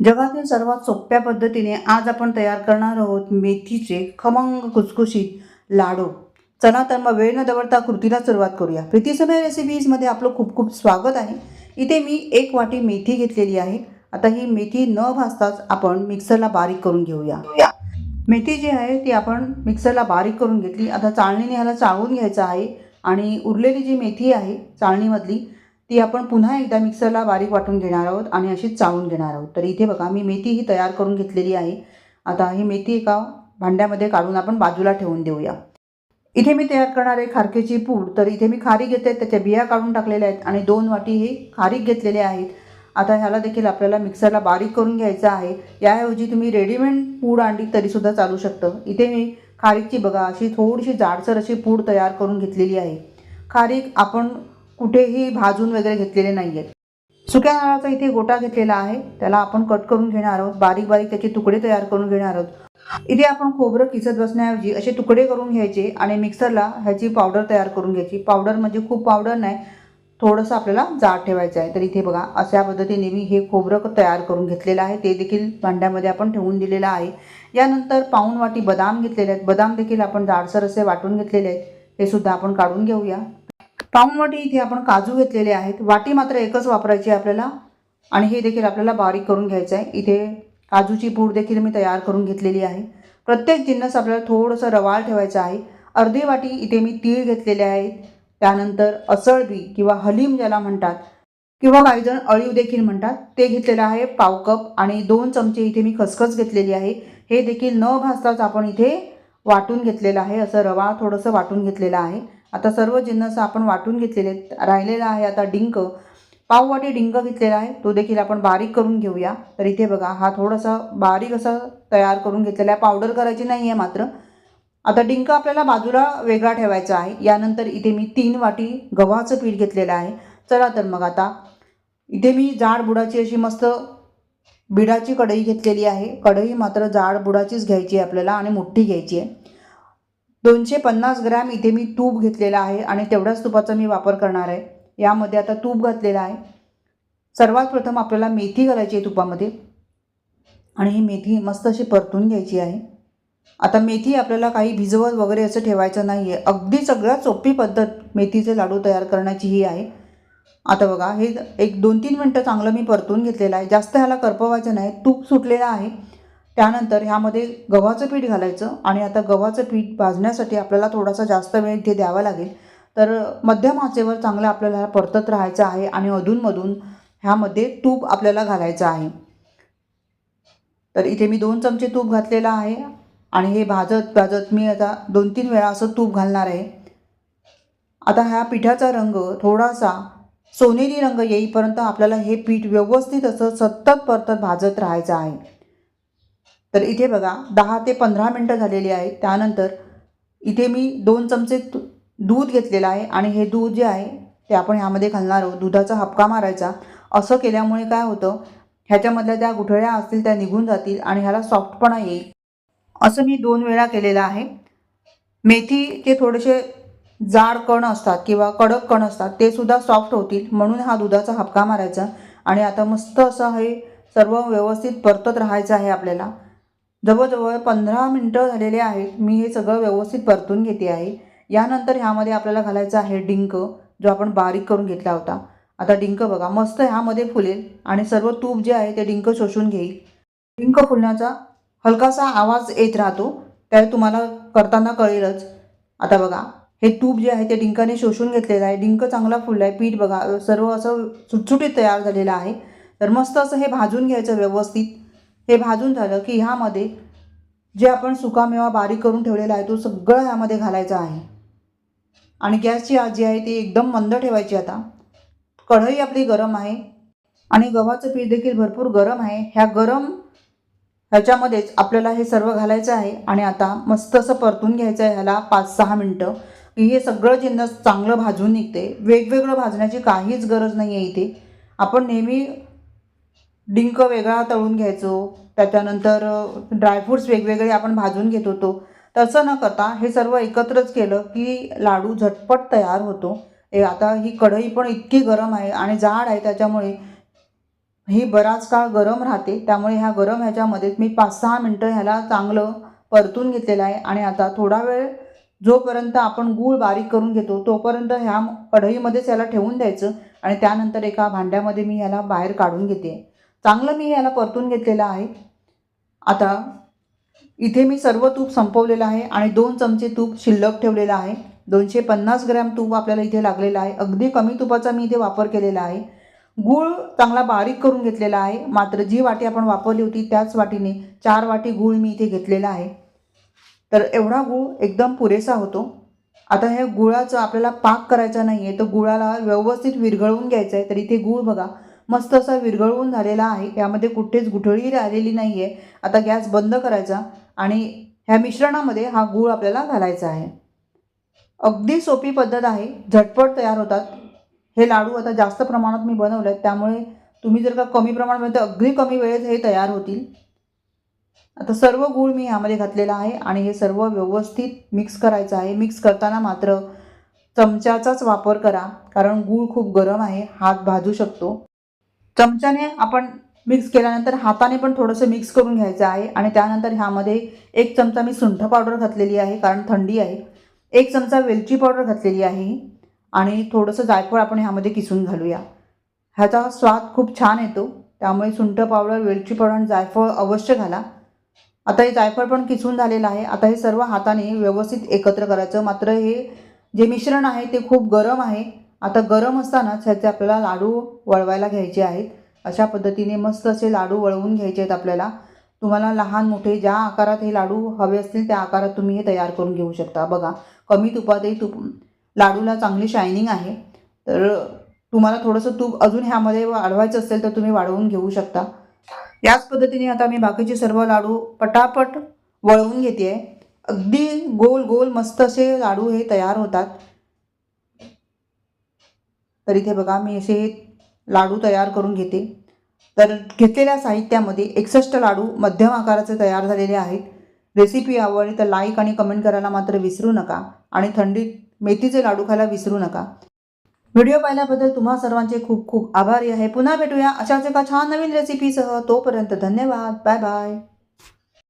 जगातील सर्वात सोप्या पद्धतीने आज आपण तयार करणार आहोत मेथीचे खमंग खुसखुशीत लाडू. चला तर मग वेळ न दवडता कृतीला सुरुवात करूया. प्रीतीसमय रेसिपीजमध्ये आपलं खूप खूप स्वागत आहे. इथे मी एक वाटी मेथी घेतलेली आहे. आता ही मेथी न भाजताच आपण मिक्सरला बारीक करून घेऊया. मेथी जी आहे ती आपण मिक्सरला बारीक करून घेतली. आता चाळणीने ह्याला चाळून घ्यायचं आहे आणि उरलेली जी मेथी आहे चाळणीमधली ती आपण पुन्हा एकदा मिक्सरला बारीक वाटून घेणार आहोत आणि अशीच चाळून घेणार आहोत. तर इथे बघा मी मेथी ही तयार करून घेतलेली आहे. आता ही मेथी एका भांड्यामध्ये काढून आपण बाजूला ठेवून देऊया. इथे मी तयार करणार आहे खारकेची पूड. तर इथे मी खारीक घेते त्याच्या बिया काढून टाकलेल्या आहेत आणि दोन वाटी हे खारीक घेतलेले आहेत. आता ह्याला देखील आपल्याला मिक्सरला बारीक करून घ्यायचं आहे. याऐवजी तुम्ही रेडीमेड पूड आणली तरीसुद्धा चालू शकतं. इथे मी खारीकची बघा अशी थोडीशी जाडसर अशी पूड तयार करून घेतलेली आहे. खारीक आपण कुठेही भाजून वगैरे घेतलेले नाही आहेत सुक्या नारळाचा इथे गोटा घेतलेला आहे. त्याला आपण कट करून घेणार आहोत. बारीक बारीक त्याचे तुकडे तयार करून घेणार आहोत. इथे आपण खोबरं किसत बसण्याऐवजी असे तुकडे करून घ्यायचे आणि मिक्सरला ह्याची पावडर तयार करून घ्यायची. पावडर म्हणजे खूप पावडर नाही थोडंसं आपल्याला जाड ठेवायचं आहे. तर इथे बघा अशा पद्धतीने मी हे खोबरं तयार करून घेतलेलं आहे. ते देखील भांड्यामध्ये आपण ठेवून दिलेलं आहे. यानंतर पाऊण वाटी बदाम घेतलेले आहेत. बदाम देखील आपण जाडसर असे वाटून घेतलेले आहेत. हे सुद्धा आपण काढून घेऊया. पाऊणवाटी इथे आपण काजू घेतलेले आहेत. वाटी मात्र एकच वापरायची आहे आपल्याला. आणि हे देखील आपल्याला बारीक करून घ्यायचं आहे. इथे काजूची पूड देखील मी तयार करून घेतलेली आहे. प्रत्येक जिन्नस आपल्याला थोडंसं रवाळ ठेवायचं आहे. अर्धी वाटी इथे मी तीळ घेतलेले आहेत. त्यानंतर असळबी किंवा हलीम ज्याला म्हणतात किंवा काही जण अळीव देखील म्हणतात ते घेतलेलं आहे. पाव कप आणि दोन चमचे इथे मी खसखस घेतलेली आहे. हे देखील न भाजताच आपण इथे वाटून घेतलेलं आहे. असं रवा थोडंसं वाटून घेतलेलं आहे. आता सर्व जिन्नस आपण वाटून घेतलेले राहिलेलं राहिलेला आहे. आता डिंक पाव वाटी डिंक घेतलेला आहे. तो देखील आपण बारीक करून घेऊया. तर इथे बघा हा थोडासा बारीक असा तयार करून घेतलेला आहे. पावडर करायची नाही आहे मात्र. आता डिंक आपल्याला बाजूला वेगळा ठेवायचा आहे. यानंतर इथे मी तीन वाटी गव्हाचं पीठ घेतलेलं आहे. चला तर मग आता इथे मी जाड बुडाची अशी मस्त बिडाची कढई घेतलेली आहे. कढई मात्र जाड बुडाचीच घ्यायची आहे आपल्याला आणि मोठी घ्यायची आहे. दोनशे पन्नास ग्रॅम इथे मी तूप घेतलेला आहे आणि तेवढ्याच तुपाचा मी वापर करणार आहे. यामध्ये आता तूप घातलेलं आहे. सर्वात प्रथम आपल्याला मेथी घालायची आहे तुपामध्ये. आणि ही मेथी मस्त अशी परतून घ्यायची आहे. आता मेथी आपल्याला काही भिजवत वगैरे असं ठेवायचं नाही आहे अगदी सगळ्यात सोपी पद्धत मेथीचे लाडू तयार करण्याची ही आहे. आता बघा हे एक दोन तीन मिनटं चांगलं मी परतून घेतलेलं आहे. जास्त ह्याला करपवायचं नाही. तूप सुटलेलं आहे. त्यानंतर ह्यामध्ये गव्हाचं पीठ घालायचं आणि आता गव्हाचं पीठ भाजण्यासाठी आपल्याला थोडासा जास्त वेळ इथे द्यावा लागेल. तर मध्यम आचेवर चांगलं आपल्याला परतत राहायचं आहे आणि अधूनमधून ह्यामध्ये तूप आपल्याला घालायचं आहे. तर इथे मी दोन चमचे तूप घातलेलं आहे आणि हे भाजत भाजत मी आता दोन तीन वेळा असं तूप घालणार आहे. आता ह्या पिठाचा रंग थोडासा सोनेरी रंग येईपर्यंत आपल्याला हे पीठ व्यवस्थित असं सतत परतत भाजत राहायचं आहे. तर इथे बघा दहा ते पंधरा मिनटं झालेली आहेत. त्यानंतर इथे मी दोन चमचे तू दूध घेतलेलं आहे आणि हे दूध जे आहे ते आपण ह्यामध्ये घालणार आहोत. दुधाचा हपका मारायचा. असं केल्यामुळे काय होतं ह्याच्यामधल्या ज्या गुठळ्या असतील त्या निघून जातील आणि ह्याला सॉफ्टपणा येईल. असं मी दोन वेळा केलेलं आहे. मेथीचे थोडेसे जाड कण असतात किंवा कडक कण असतात ते सुद्धा सॉफ्ट होतील. म्हणून हा दुधाचा हपका मारायचा. आणि आता मस्त असं हे सर्व व्यवस्थित परतत राहायचं आहे आपल्याला. जवळजवळ पंधरा मिनटं झालेले आहेत. मी हे सगळं व्यवस्थित परतून घेते आहे. यानंतर ह्यामध्ये आपल्याला घालायचं आहे डिंक जो आपण बारीक करून घेतला होता. आता डिंक बघा मस्त ह्यामध्ये फुलेल आणि सर्व तूप जे आहे ते डिंक शोषून घेईल. डिंक फुलण्याचा हलकासा आवाज येत राहतो. त्या तुम्हाला करताना कळेलच. आता बघा हे तूप जे आहे ते डिंकाने शोषून घेतलेलं आहे. डिंक चांगला फुलला आहे पीठ बघा सर्व असं सुटसुटीत तयार झालेलं आहे. तर मस्त असं हे भाजून घ्यायचं व्यवस्थित. हे भाजून झालं की ह्यामध्ये जे आपण सुकामेवा बारीक करून ठेवलेला आहे तो सगळं ह्यामध्ये घालायचा आहे. आणि गॅसची आज जी आहे ती एकदम मंद ठेवायची आता. कढई आपली गरम आहे. आणि गव्हाचं पीठ देखील भरपूर गरम आहे. ह्या गरम ह्याच्यामध्येच आपल्याला हे सर्व घालायचं आहे. आणि आता मस्त असं परतून घ्यायचं आहे ह्याला पाच सहा मिनटं. की हे सगळं जिन्नस चांगलं भाजून निघते. वेगवेगळं भाजण्याची काहीच गरज नाही आहे इथे. आपण नेहमी डिंक वेगळा तळून घ्यायचो त्याच्यानंतर ड्रायफ्रूट्स वेगवेगळे आपण भाजून घेत होतो. तसं न करता हे सर्व एकत्रच केलं की लाडू झटपट तयार होतो. ए आता ही कढई पण इतकी गरम आहे आणि जाड आहे त्याच्यामुळे ही बराच काळ गरम राहते. त्यामुळे ह्या गरम ह्याच्यामध्येच मी पाच सहा मिनटं ह्याला चांगलं परतून घेतलेलं आहे आणि आता थोडा वेळ जोपर्यंत आपण गूळ बारीक करून घेतो तोपर्यंत ह्या कढईमध्येच ह्याला ठेवून द्यायचं आणि त्यानंतर एका भांड्यामध्ये मी ह्याला बाहेर काढून घेते. चांगलं मी याला परतून घेतलेलं आहे. आता इथे मी सर्व तूप संपवलेलं आहे आणि दोन चमचे तूप शिल्लक ठेवलेलं आहे. दोनशे पन्नास ग्रॅम तूप आपल्याला इथे लागलेलं आहे. अगदी कमी तुपाचा मी इथे वापर केलेला आहे. गूळ चांगला बारीक करून घेतलेला आहे. मात्र जी वाटी आपण वापरली होती त्याच वाटीने चार वाटी गूळ मी इथे घेतलेला आहे. तर एवढा गूळ एकदम पुरेसा होतो. आता ह्या गुळाचं आपल्याला पाक करायचा नाही आहे तर गुळाला व्यवस्थित विरघळवून घ्यायचं आहे तर इथे गूळ बघा. मस्त असा विरघळवून झालेला आहे. यामध्ये कुठेच गुठळी राहिलेली नाही आहे आता गॅस बंद करायचा आणि ह्या मिश्रणामध्ये हा गूळ आपल्याला घालायचा आहे. अगदी सोपी पद्धत आहे. झटपट तयार होतात. हे लाडू आता जास्त प्रमाणात मी बनवले आहेत त्यामुळे तुम्ही जर का कमी प्रमाणात तर अगदी कमी वेळेत हे तयार होतील. आता सर्व गूळ मी ह्यामध्ये घातलेला आहे आणि हे सर्व व्यवस्थित मिक्स करायचं आहे. मिक्स करताना मात्र चमच्याचाच वापर करा. कारण गूळ खूप गरम आहे. हात भाजू शकतो. चमच्याने आपण मिक्स केल्यानंतर हाताने पण थोडंसं मिक्स करून घ्यायचं आहे. आणि त्यानंतर ह्यामध्ये एक चमचा मी सुंठ पावडर घातलेली आहे कारण थंडी आहे. एक चमचा वेलची पावडर घातलेली आहे. आणि थोडंसं जायफळ आपण ह्यामध्ये किसून घालूया. ह्याचा स्वाद खूप छान येतो. त्यामुळे सुंठ पावडर वेलची पावडर आणि जायफळ अवश्य घाला. आता हे जायफळ पण किसून झालेलं आहे. आता हे सर्व हाताने व्यवस्थित एकत्र करायचं. मात्र हे जे मिश्रण आहे ते खूप गरम आहे. आता गरम असतानाच ह्याचे आपल्याला लाडू वळवायला घ्यायचे आहेत. अशा पद्धतीने मस्त असे लाडू वळवून घ्यायचे आहेत आपल्याला. तुम्हाला लहान मोठे ज्या आकारात हे लाडू हवे असतील त्या आकारात तुम्ही हे तयार करून घेऊ शकता. बघा कमी तुपातही तुप लाडूला चांगली शायनिंग आहे. तर तुम्हाला थोडंसं तूप अजून ह्यामध्ये वाढवायचं असेल तर तुम्ही वाढवून घेऊ शकता. याच पद्धतीने आता मी बाकीचे सर्व लाडू पटापट वळवून घेते आहे अगदी गोल गोल मस्त असे लाडू हे तयार होतात. तर इथे बघा मी असे लाडू तयार करून घेते. तर घेतलेल्या साहित्यामध्ये एकसष्ट लाडू मध्यम आकाराचे तयार झालेले आहेत. रेसिपी आवडली तर लाईक आणि कमेंट करायला मात्र विसरू नका आणि थंडीत मेथीचे लाडू खायला विसरू नका. व्हिडिओ पाहिल्याबद्दल तुम्हा सर्वांचे खूप खूप आभारी आहे. पुन्हा भेटूया अशाच एका छान नवीन रेसिपीसह तोपर्यंत धन्यवाद. Bye bye